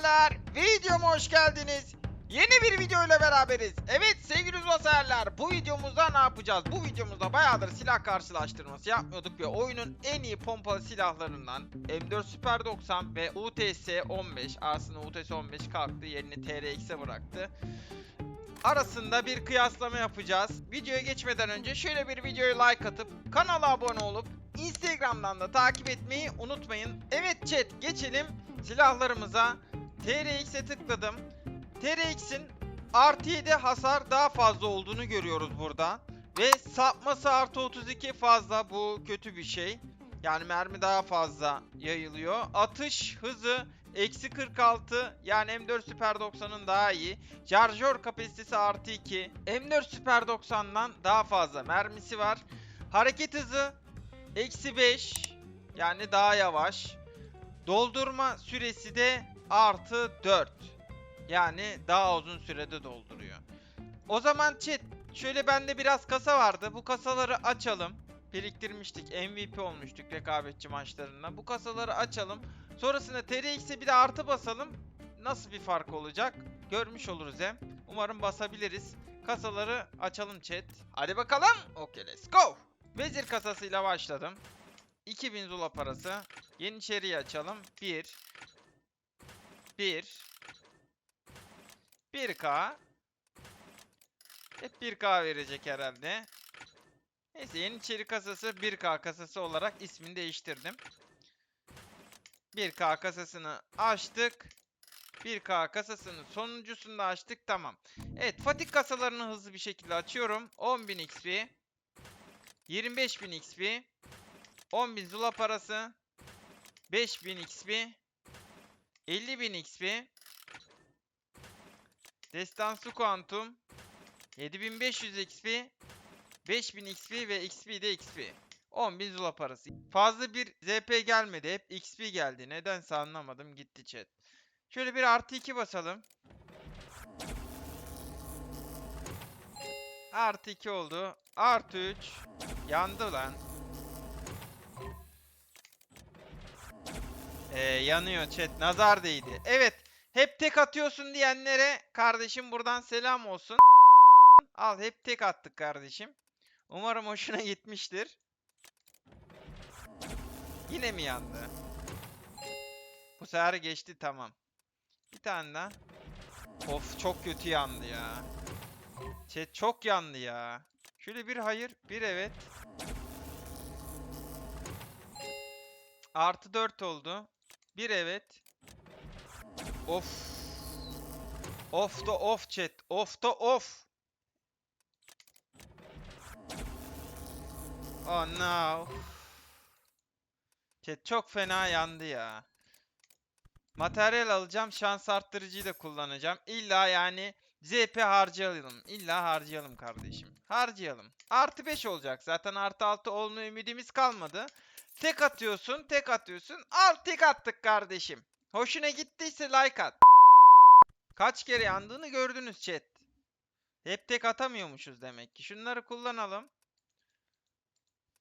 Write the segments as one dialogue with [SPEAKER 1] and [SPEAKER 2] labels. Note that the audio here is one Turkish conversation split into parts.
[SPEAKER 1] severler, videoma hoş geldiniz. Yeni bir video ile beraberiz. Evet sevgili Zula severler, bu videomuzda ne yapacağız? Bu videomuzda bayağıdır silah karşılaştırması yapmıyorduk ve oyunun en iyi pompalı silahlarından M4 Super 90 ve UTS 15, aslında UTS 15 kalktı, yerini TRX'e bıraktı. Arasında bir kıyaslama yapacağız. Videoya geçmeden önce şöyle bir videoya like atıp kanala abone olup Instagram'dan da takip etmeyi unutmayın. Evet chat geçelim silahlarımıza. TRX'e tıkladım. TRX'in artı 7 hasar daha fazla olduğunu görüyoruz burada. Ve sapması artı 32 fazla bu kötü bir şey. Yani mermi daha fazla yayılıyor. Atış hızı eksi 46 yani M4 Super 90'ın daha iyi. Şarjör kapasitesi artı 2. M4 Super 90'dan daha fazla mermisi var. Hareket hızı eksi 5 yani daha yavaş. Doldurma süresi de artı 4. Yani daha uzun sürede dolduruyor. O zaman chat şöyle bende biraz kasa vardı. Bu kasaları açalım. Biriktirmiştik. MVP olmuştuk rekabetçi maçlarında. Bu kasaları açalım. Sonrasında TRX'e bir de artı basalım. Nasıl bir fark olacak? Görmüş oluruz hem. Umarım basabiliriz. Kasaları açalım chat. Hadi bakalım. Okay let's go. Vezir kasasıyla başladım. 2000 zula parası. Yeniçeri'yi açalım. 1 1 1K Hep 1K verecek herhalde. Neyse Yeniçeri kasası 1K kasası olarak ismini değiştirdim. 1K kasasını açtık. 1K kasasının sonuncusunu da açtık. Tamam. Evet Fatih kasalarını hızlı bir şekilde açıyorum. 10.000 XP. 25.000 XP. 10.000 zula parası. 5000 XP. 50.000 XP. Destansı kuantum. 7500 XP. 5000 XP ve XP de XP. 10.000 zula parası. Fazla bir ZP gelmedi. Hep XP geldi. Nedense anlamadım. Gitti chat. Şöyle bir artı 2 basalım. Artı 2 oldu. Artı 3. Yandı lan. Ee, yanıyor chat. Nazar değdi. Evet. Hep tek atıyorsun diyenlere kardeşim buradan selam olsun. Al hep tek attık kardeşim. Umarım hoşuna gitmiştir. Yine mi yandı? Bu sefer geçti tamam. Bir tane daha. Of çok kötü yandı ya. Chat çok yandı ya. Şöyle bir hayır, bir evet. Artı 4 oldu. Bir evet. Of. Of da off chat. Of da off. Oh no. Chat çok fena yandı ya. Materyal alacağım. Şans arttırıcıyı da kullanacağım. İlla yani ZP harcayalım. İlla harcayalım kardeşim. Harcayalım. Artı 5 olacak. Zaten artı 6 olma ümidimiz kalmadı. Tek atıyorsun, tek atıyorsun. Al tek attık kardeşim. Hoşuna gittiyse like at. Kaç kere yandığını gördünüz chat. Hep tek atamıyormuşuz demek ki. Şunları kullanalım.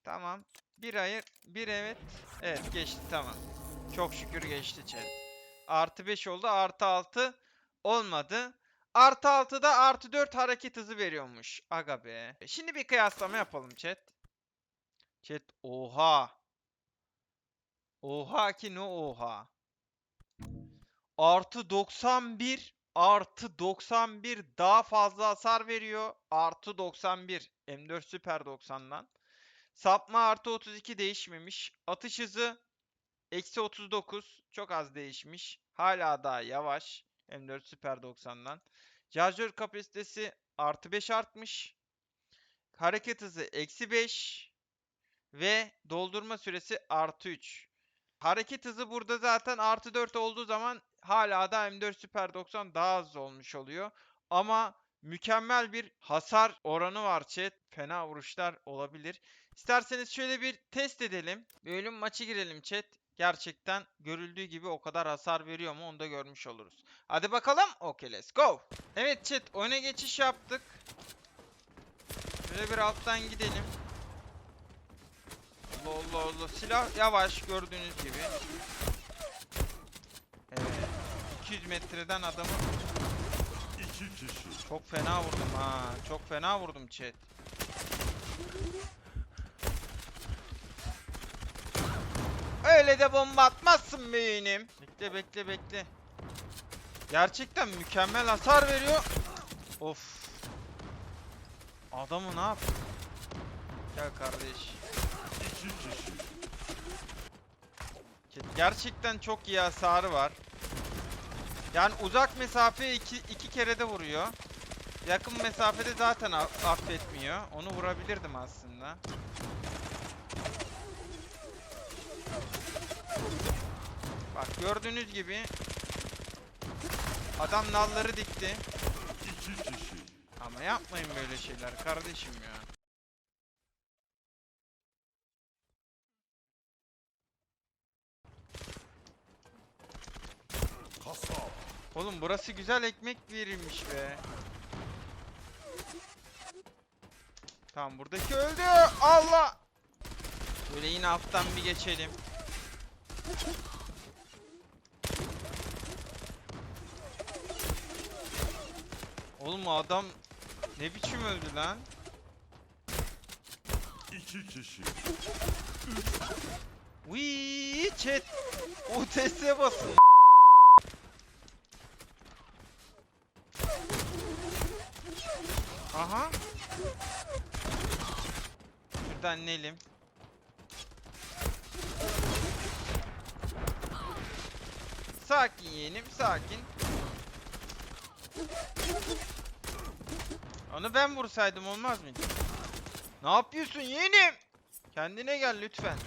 [SPEAKER 1] Tamam. Bir hayır, bir evet. Evet geçti tamam. Çok şükür geçti chat. Artı 5 oldu. Artı 6 olmadı. Artı 6'da artı 4 hareket hızı veriyormuş. Aga be. Şimdi bir kıyaslama yapalım chat. Chat oha. Oha ki ne oha. Artı 91 artı 91 daha fazla hasar veriyor. Artı 91 M4 Super 90'dan. Sapma artı 32 değişmemiş. Atış hızı eksi 39 çok az değişmiş. Hala daha yavaş M4 Super 90'dan. Şarjör kapasitesi artı 5 artmış. Hareket hızı eksi 5 ve doldurma süresi artı 3. Hareket hızı burada zaten artı 4 olduğu zaman hala da M4 Super 90 daha az olmuş oluyor. Ama mükemmel bir hasar oranı var chat. Fena vuruşlar olabilir. İsterseniz şöyle bir test edelim. Bir ölüm maçı girelim chat. Gerçekten görüldüğü gibi o kadar hasar veriyor mu onu da görmüş oluruz. Hadi bakalım. Okay let's go. Evet chat oyuna geçiş yaptık. Şöyle bir alttan gidelim. Allah Allah Allah. Silah yavaş gördüğünüz gibi. Evet. 1200 metreden adamı çok fena vurdum ha. Çok fena vurdum chat. Öyle de bomba atmazsın be yeğenim. Bekle bekle bekle. Gerçekten mükemmel hasar veriyor. Of. Adamı ne yap? Gel kardeş. Gerçekten çok iyi hasarı var. Yani uzak mesafeye iki, iki kere de vuruyor. Yakın mesafede zaten affetmiyor. Onu vurabilirdim aslında. Bak gördüğünüz gibi adam nalları dikti. Ama yapmayın böyle şeyler kardeşim ya. Oğlum burası güzel ekmek verilmiş be. Tamam buradaki öldü. Allah. Böyle yine alttan bir geçelim. Oğlum adam ne biçim öldü lan?
[SPEAKER 2] İki kişi.
[SPEAKER 1] Wii chat. UTS basın. Aha. Şuradan inelim. Sakin yeğenim, sakin. Onu ben vursaydım olmaz mıydı? Ne yapıyorsun yeğenim? Kendine gel lütfen.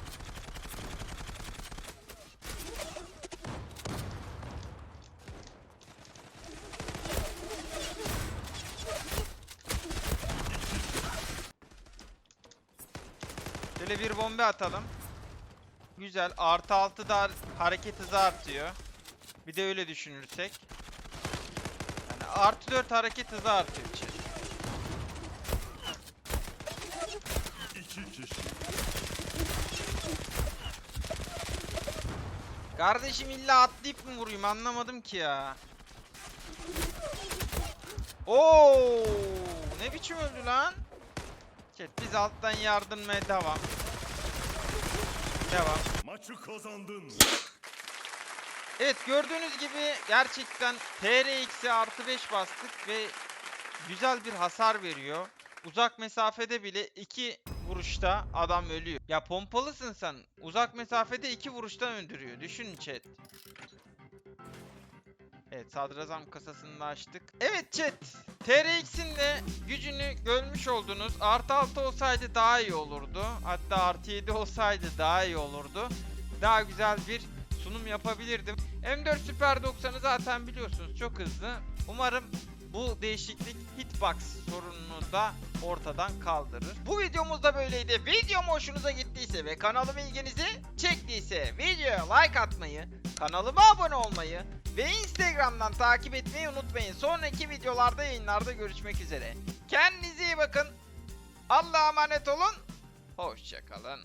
[SPEAKER 1] Şöyle bir bomba atalım. Güzel. Artı 6 da hareket hızı artıyor. Bir de öyle düşünürsek. Yani artı 4 hareket hızı artıyor.
[SPEAKER 2] kişi.
[SPEAKER 1] Kardeşim illa atlayıp mı vurayım anlamadım ki ya. Oo, ne biçim öldü lan? Chat biz alttan yardırmaya devam. Devam.
[SPEAKER 2] Maçı kazandın.
[SPEAKER 1] Evet gördüğünüz gibi gerçekten TRX'e artı 5 bastık ve güzel bir hasar veriyor. Uzak mesafede bile iki vuruşta adam ölüyor. Ya pompalısın sen. Uzak mesafede iki vuruşta öldürüyor. Düşünün chat. Evet sadrazam kasasını da açtık. Evet chat. TRX'in de gücünü görmüş oldunuz. Artı 6 olsaydı daha iyi olurdu. Hatta artı 7 olsaydı daha iyi olurdu. Daha güzel bir sunum yapabilirdim. M4 Super 90'ı zaten biliyorsunuz çok hızlı. Umarım bu değişiklik hitbox sorununu da ortadan kaldırır. Bu videomuz da böyleydi. Videom hoşunuza gittiyse ve kanalıma ilginizi çektiyse videoya like atmayı, kanalıma abone olmayı ve Instagram'dan takip etmeyi unutmayın. Sonraki videolarda yayınlarda görüşmek üzere. Kendinize iyi bakın. Allah'a emanet olun. Hoşçakalın.